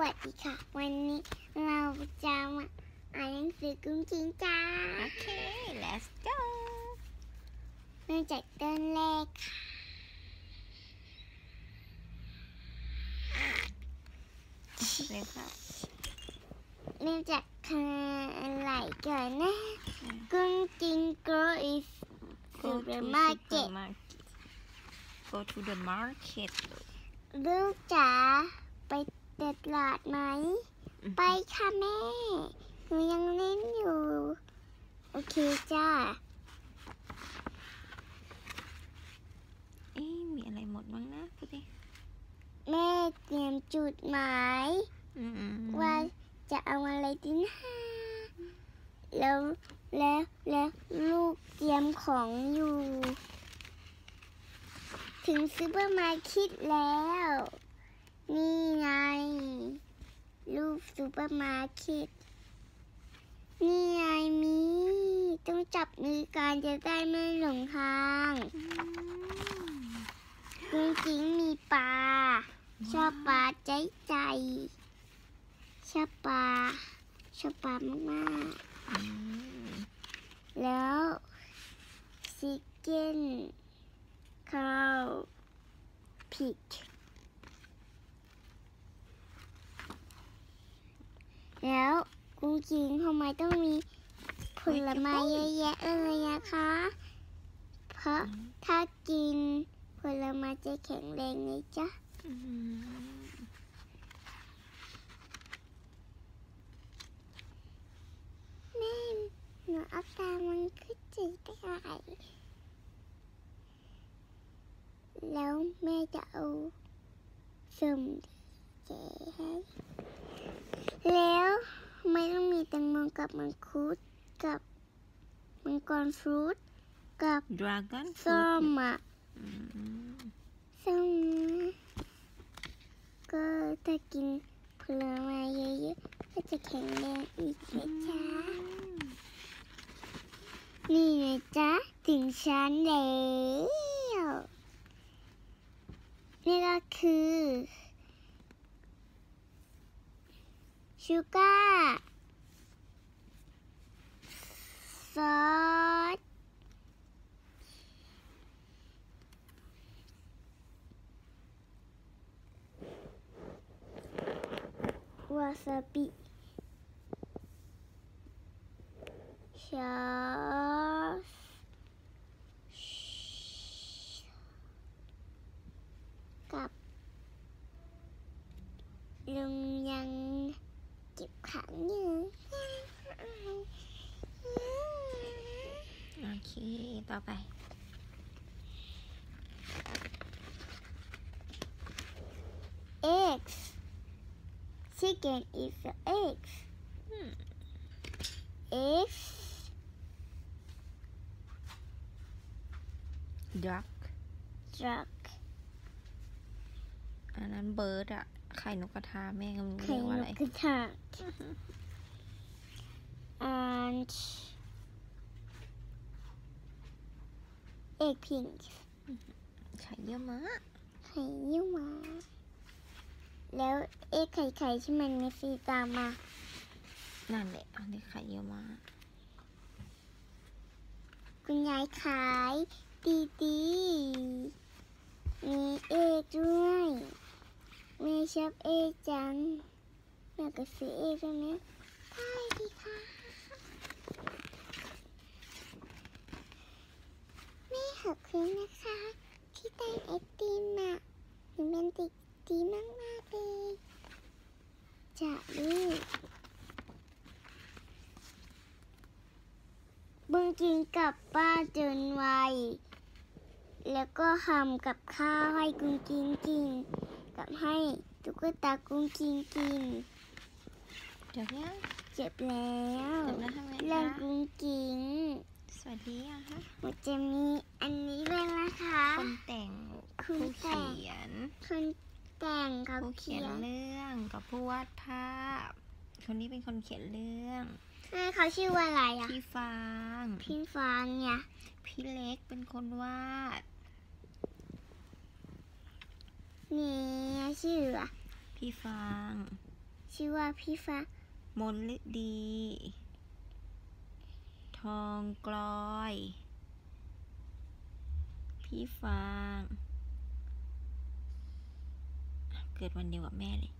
วัสดีค่ะ วันนี้เราจะมาอ่านหนังสือกุ้งกิ้งจ้าโอเค let's go เริ่มจากต้นแรกค่ะ เร็วครับเริ่มจากคำอะไรก่อนนะกุ้งกิ้ง go is go to supermarket supermarket go to the market เลยลูกจ๋าไป ตลาดไหมอืมไปค่ะแม่ หนูยังเล่นอยู่ โอเคจ้า เอ๊ะมีอะไรหมดบ้างนะพูดดิแม่เตรียมจุดหมายอืมว่าจะเอาอะไรดีนะแล้วแล้วแล้วลูกเตรียมของอยู่ ถึงซูเปอร์มาร์เก็ตแล้ว นี่ไงรูป ซูเปอร์มาร์เก็ต นี่ไงมี ต้องจับมือกันจะได้ไม่หลงทางจริงๆมีปลา ชอบปลาใจใจ ชอบปลา ชอบปลามากอืมๆแล้วซิกเก้นข้าวผิดแล้ว กุ้งกิงทำไมต้องมีผลไม้เยอะแยะเลยอะคะ เพราะถ้ากินผลไม้จะแข็งแรงไงจ๊ะแม่หนูเอาตามันขึ้นจืดได้แล้วแม่จะเอาสมเจให้ แล้วทำไม่ต้องมีแตงโมกับมังคุดกับมังกรฟรุตกับดราก้อนส้มอะอืมส้มก็ถ้ากินผลไม้เยอะๆก็จะแข็งแรงอีกนะจ๊ะนี่นะจ๊ะถึงชั้นแล้วนี่ก็คือชูการ์ ซอสวาซาบิชอสกับลุงยังเก็บขังอยู่ โอ เค ต่อไป eggs chicken is the eggs อืม eggs duck duck อันนั้นเบิร์ดอะไข่นกกระทาแม่ก็ไม่รู้ไข่เรียกนว่าอะไรกกระทา and egg pink ไข่เยอะมากไข่เยี่ยวหมาแล้วเอ็กไข่ไข่ที่มันมีสีตามมา นั่นแหละอันนี้ไข่เยอะมากคุณยายขายดีดีๆมีเอกด้วยแม่ชอบเอกจังอยากจะซื้อเอกตรงนี้ได้ดีค่ะ ม่ขอบคุณนะคะ ที่ได้ไอติมอะหนูเป็นเด็กดีมากมากๆเลยจะลูกบึงกินกลับบ้านจนไว แล้วก็ทำกับข้าวให้กุ้งกินกิน กับให้ตุ๊กตากุ้งกินกินเดี๋ยวเนี่ยเจ็บแล้วจบแล้วทำไงเรื่องคะกุ้งกิน สวัสดีอะคะมันจะมีอันนี้ด้วยนะคะคนแต่งคุณผู้แต่งเขียนคนแต่งเขาผู้เขีเขียยนนเรื่องกับผู้วาดภาพ คนนี้เป็นคนเขียนเรื่องแม่เขาชื่อว่าอะไรอะพี่ฟางพี่ฟางเนี่ยพี่เล็กเป็นคนวาดนี่ชื่ออะพี่ฟาง ชื่อว่าพี่ฟ้ามนฤดี ทองกลอย พี่ฟาง เกิดวันเดียวกับแม่เลย